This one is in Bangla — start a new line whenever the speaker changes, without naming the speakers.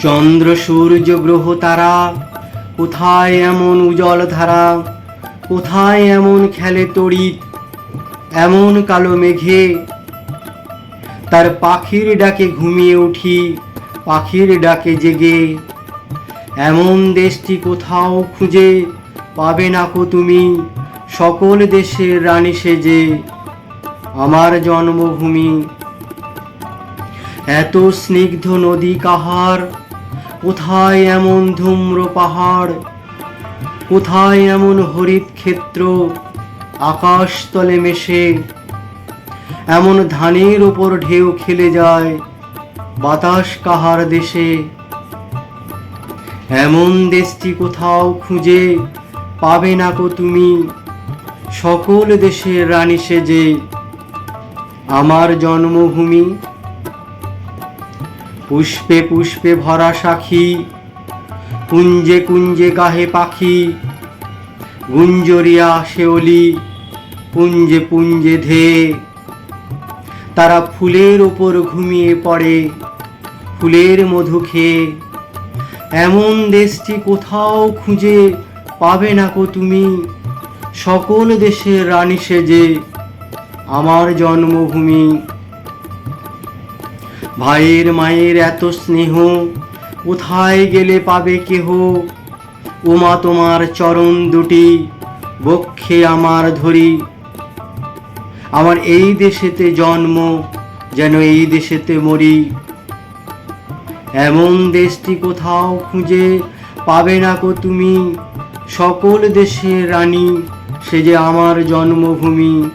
চন্দ্র, সূর্য, গ্রহ, তারা, কোথায় এমন উজ্জ্বল ধারা, কোথায় এমন খেলে তড়িৎ এমন কালো মেঘে? তার পাখির ডাকে ঘুমিয়ে উঠি, পাখির ডাকে জেগে। এমন দেশটি কোথাও খুঁজে পাবে না কো তুমি? সকল দেশের রানী সেজে। আমার জন্মভূমি এত স্নিগ্ধ নদী কাহার? কোথায় এমন ধূম্র পাহাড়? কোথায় এমন হরিত ক্ষেত্র আকাশ তলে মেশে। এমন ধানের ওপর ঢেউ খেলে যায় বাতাস কাহার দেশে। এমন দেশটি কোথাও খুঁজে পাবে না কো তুমি। সকল দেশের রানী সেজে। আমার জন্মভূমি পুষ্পে পুষ্পে ভরা সাখী, কুঞ্জে কুঞ্জে গাহে পাখি, গুঞ্জরিয়া শেওলি পুঞ্জে পুঞ্জে ধে। তারা ফুলের ওপর ঘুমিয়ে পড়ে, ফুলের মধু খেয়ে। এমন দেশটি কোথাও খুঁজে পাবে না কো তুমি। সকল দেশের রানী সেজে আমার জন্মভূমি। ভাইয়ের মায়ের এত স্নেহ, কোথায় গেলে পাবে কেহ? উমা তোমার চরণ দুটি, বক্ষে আমার ধরি। আমার এই দেশেতে জন্ম, যেন এই দেশেতে মরি। এমন দেশটি কোথাও খুঁজে পাবে না কো তুমি। সকল দেশের রানী, সে যে আমার জন্মভূমি।